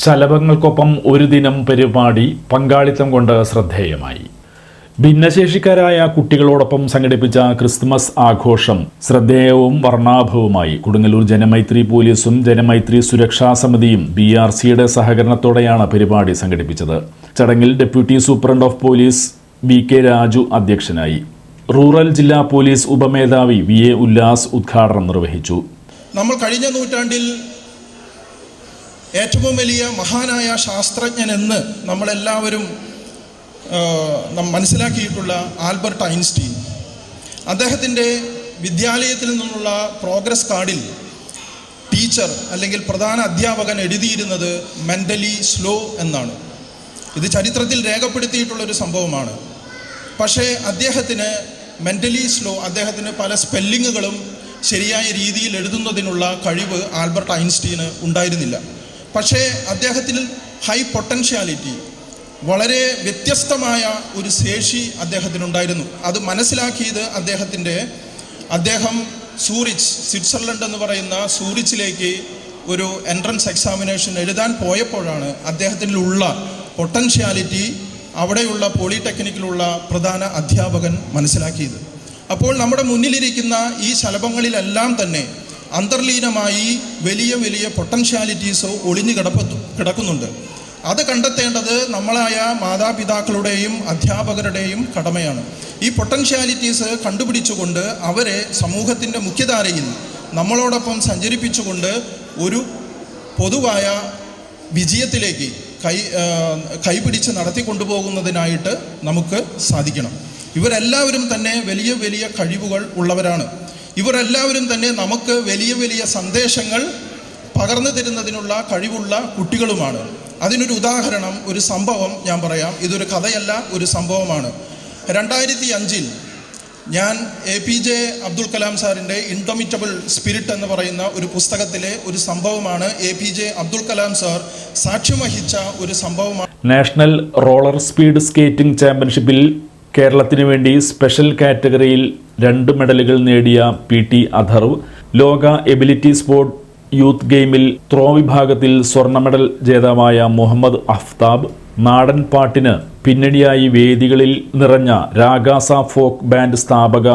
ശലഭങ്ങൾക്കൊപ്പം ഒരു ദിനം പരിപാടി പങ്കാളിത്തം കൊണ്ട് ശ്രദ്ധേയമായി. ഭിന്നശേഷിക്കാരായ കുട്ടികളോടൊപ്പം സംഘടിപ്പിച്ച ക്രിസ്മസ് ആഘോഷം ശ്രദ്ധേയവും വർണാഭവുമായി. കൊടുങ്ങല്ലൂർ ജനമൈത്രി പോലീസും ജനമൈത്രി സുരക്ഷാ സമിതിയും ബി ആർ സിയുടെ സഹകരണത്തോടെയാണ് പരിപാടി സംഘടിപ്പിച്ചത്. ചടങ്ങിൽ deputy superintendent of police V K Raju അധ്യക്ഷനായി. റൂറൽ ജില്ലാ പോലീസ് ഉപമേധാവി വി എ ഉല്ലാസ് ഉദ്ഘാടനം നിർവഹിച്ചു. നമ്മൾ കഴിഞ്ഞ നൂറ്റാണ്ടിൽ ഏറ്റവും വലിയ മഹാനായ ശാസ്ത്രജ്ഞൻ എന്ന് നമ്മളെല്ലാവരും മനസ്സിലാക്കിയിട്ടുള്ള ആൽബർട്ട് ഐൻസ്റ്റീൻ. അദ്ദേഹത്തിന്റെ വിദ്യാലയത്തിൽ നിന്നുള്ള പ്രോഗ്രസ് കാർഡിൽ ടീച്ചർ അല്ലെങ്കിൽ പ്രധാന അധ്യാപകൻ എഴുതിയിരുന്നത് മെന്റലി സ്ലോ എന്നാണ്. ഇത് ചരിത്രത്തിൽ രേഖപ്പെടുത്തിയിട്ടുള്ള ഒരു സംഭവമാണ്. പക്ഷേ അദ്ദേഹത്തിന് മെന്റലി സ്ലോ അദ്ദേഹത്തിന് പല സ്പെല്ലിങ്ങുകളും ശരിയായ രീതിയിൽ എഴുതുന്നതിനുള്ള കഴിവ് ആൽബർട്ട് ഐൻസ്റ്റീന് ഉണ്ടായിരുന്നില്ല. പക്ഷേ അദ്ദേഹത്തിൽ ഹൈ പൊട്ടൻഷ്യാലിറ്റി വളരെ വ്യത്യസ്തമായ ഒരു ശേഷി അദ്ദേഹത്തിനുണ്ടായിരുന്നു. അത് മനസ്സിലാക്കിയത് അദ്ദേഹത്തിന്റെ അദ്ദേഹം സൂറിച്ച് സ്വിറ്റ്സർലൻഡ് എന്ന് പറയുന്ന സൂറിച്ചിലേക്ക് ഒരു എൻട്രൻസ് എക്സാമിനേഷൻ എഴുതാൻ പോയപ്പോഴാണ് അദ്ദേഹത്തിനുള്ള പൊട്ടൻഷ്യാലിറ്റി അവിടെയുള്ള പോളിടെക്നിക്കിലുള്ള പ്രധാന അധ്യാപകൻ മനസ്സിലാക്കിയത്. അപ്പോൾ നമ്മുടെ മുന്നിലിരിക്കുന്ന ഈ ശലഭങ്ങളിലെല്ലാം തന്നെ അന്തർലീനമായി വലിയ വലിയ പൊട്ടൻഷ്യാലിറ്റീസോ ഒളിഞ്ഞു കിടപ്പത്തു കിടക്കുന്നുണ്ട്. അത് കണ്ടെത്തേണ്ടത് നമ്മളായ മാതാപിതാക്കളുടെയും അധ്യാപകരുടെയും കടമയാണ്. ഈ പൊട്ടൻഷ്യാലിറ്റീസ് കണ്ടുപിടിച്ചുകൊണ്ട് അവരെ സമൂഹത്തിന്റെ മുഖ്യധാരയിൽ നമ്മളോടൊപ്പം സഞ്ചരിപ്പിച്ചുകൊണ്ട് ഒരു പൊതുവായ വിജയത്തിലേക്ക് കൈ കൈപിടിച്ച് നടത്തി കൊണ്ടുപോകുന്നതിനായിട്ട് നമുക്ക് സാധിക്കണം. ഇവരെല്ലാവരും തന്നെ വലിയ വലിയ കഴിവുകൾ ഉള്ളവരാണ്. ഇവരെല്ലാവരും തന്നെ നമുക്ക് വലിയ വലിയ സന്ദേശങ്ങൾ പകർന്നു തരുന്നതിനുള്ള കഴിവുള്ള കുട്ടികളുമാണ്. അതിനൊരു ഉദാഹരണം ഒരു സംഭവം ഞാൻ പറയാം. ഇതൊരു കഥയല്ല ഒരു സംഭവമാണ്. രണ്ടായിരത്തി അഞ്ചിൽ ഞാൻ A P J Abdul Kalam സാറിന്റെ ഇൻഡൊമിറ്റബിൾ സ്പിരിറ്റ് എന്ന് പറയുന്ന ഒരു പുസ്തകത്തിലെ ഒരു സംഭവമാണ് A P J Abdul Kalam sir സാക്ഷ്യം വഹിച്ച ഒരു സംഭവമാണ്. നാഷണൽ റോളർ സ്പീഡ് സ്കേറ്റിംഗ് ചാമ്പ്യൻഷിപ്പിൽ കേരളത്തിനു വേണ്ടി സ്പെഷ്യൽ കാറ്റഗറിയിൽ രണ്ട് മെഡലുകൾ നേടിയ പി ടി അധർവ് ലോക എബിലിറ്റി സ്പോർട്ട് യൂത്ത് ഗെയിമിൽ ത്രോ വിഭാഗത്തിൽ സ്വർണ മെഡൽ ജേതാവായ മുഹമ്മദ് അഫ്താബ് നാടൻ പാട്ടിന് പിന്നണിയായി വേദികളിൽ നിറഞ്ഞ രാഗാസ ഫോക്ക് ബാൻഡ് സ്ഥാപക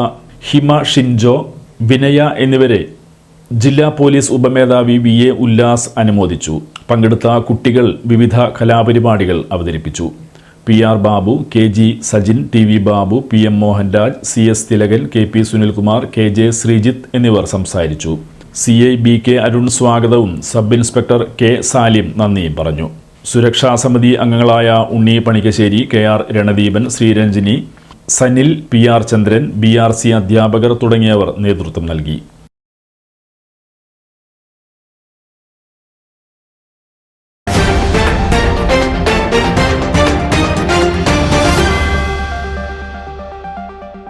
ഹിമ ഷിൻജോ വിനയ എന്നിവരെ ജില്ലാ പോലീസ് ഉപമേധാവി വി എ ഉല്ലാസ് അനുമോദിച്ചു. പങ്കെടുത്ത കുട്ടികൾ വിവിധ കലാപരിപാടികൾ അവതരിപ്പിച്ചു. P R Babu K G Sajin T V Babu P M Mohanraj C S Thilakan K P Sunilkumar K J Sreejith എന്നിവർ സംസാരിച്ചു. C I B K Arun സ്വാഗതവും സബ് ഇൻസ്പെക്ടർ കെ സാലിം നന്ദിയും പറഞ്ഞു. സുരക്ഷാ സമിതി അംഗങ്ങളായ Unni Panikkassery K R Ranadeepan Sreeranjini Sanil P R Chandran B R C അധ്യാപകർ തുടങ്ങിയവർ നേതൃത്വം നൽകി.